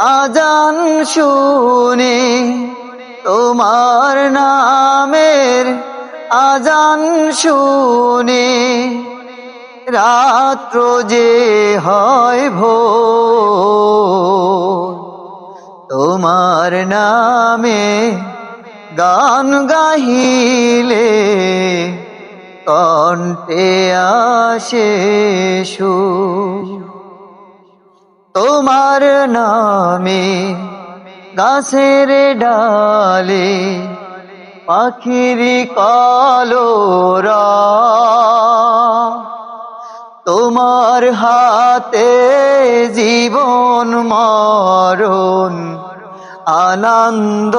আজান শুনে, তোমার নামের আজান শুনে রাত্র যে হয় ভোর, তোমার নামে গান গাহিলে কণ্ঠে আসে। তোমার নামে গাছের ডালে পাখির কলোরা। তোমার হাতে জীবন মরণ আনন্দ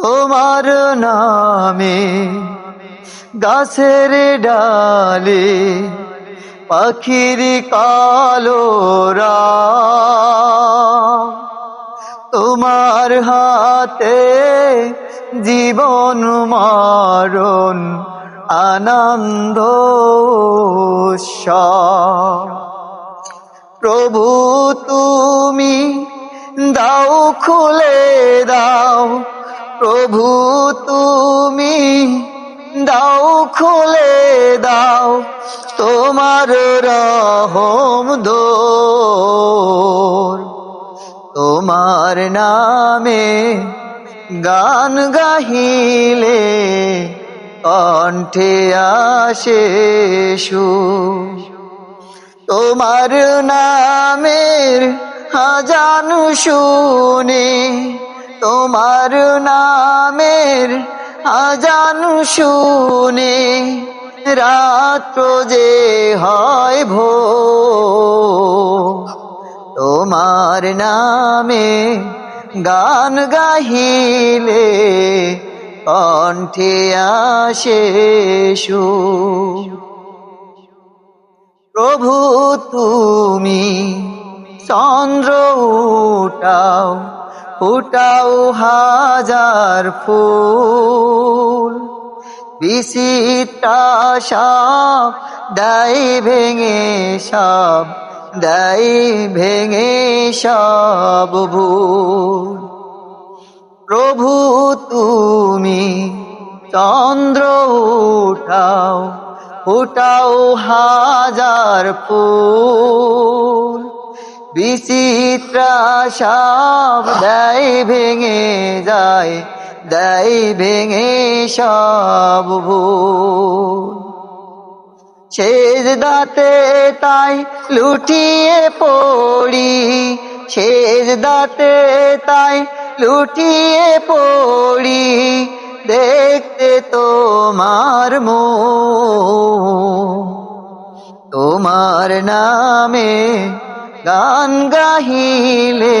তোমার নামে গাছের ডালে পাখির কালোরা তোমার হাতে জীবন মারণ আনন্দ। প্রভু তুমি দাও, খুলে দাও প্রভু তুমি দাও খুলে দাও তোমার রহম দোর তোমার নামে গান গাহিলে কণ্ঠে আসে সুর। তোমার নামের হাজান শুনে তোমার নামের হাজান শুনে রাত্র যে হয় ভো তোমার নামে গান গাহিলে কণ্ঠে আসে সুর। প্রভু, তুমি চন্দ্র উঠাও ফুটাও হাজার ফুল। বিচিত্রা সাপ, দাই ভেঙে সব দাই ভেঙে সব ভুল। প্রভু তুমি চন্দ্র উঠাও, ফুটাও হাজার ফুল। বিচিত্রা দেয় ভেঙে যায়, দেয় ভেঙে সব ভুল। শেষ দাতে তাই লুটিয়ে পড়ি শেষ দাতে তাই লুটিয়ে পড়ি, দেখতে তোমার মো তোমার নামে গান গাহিলে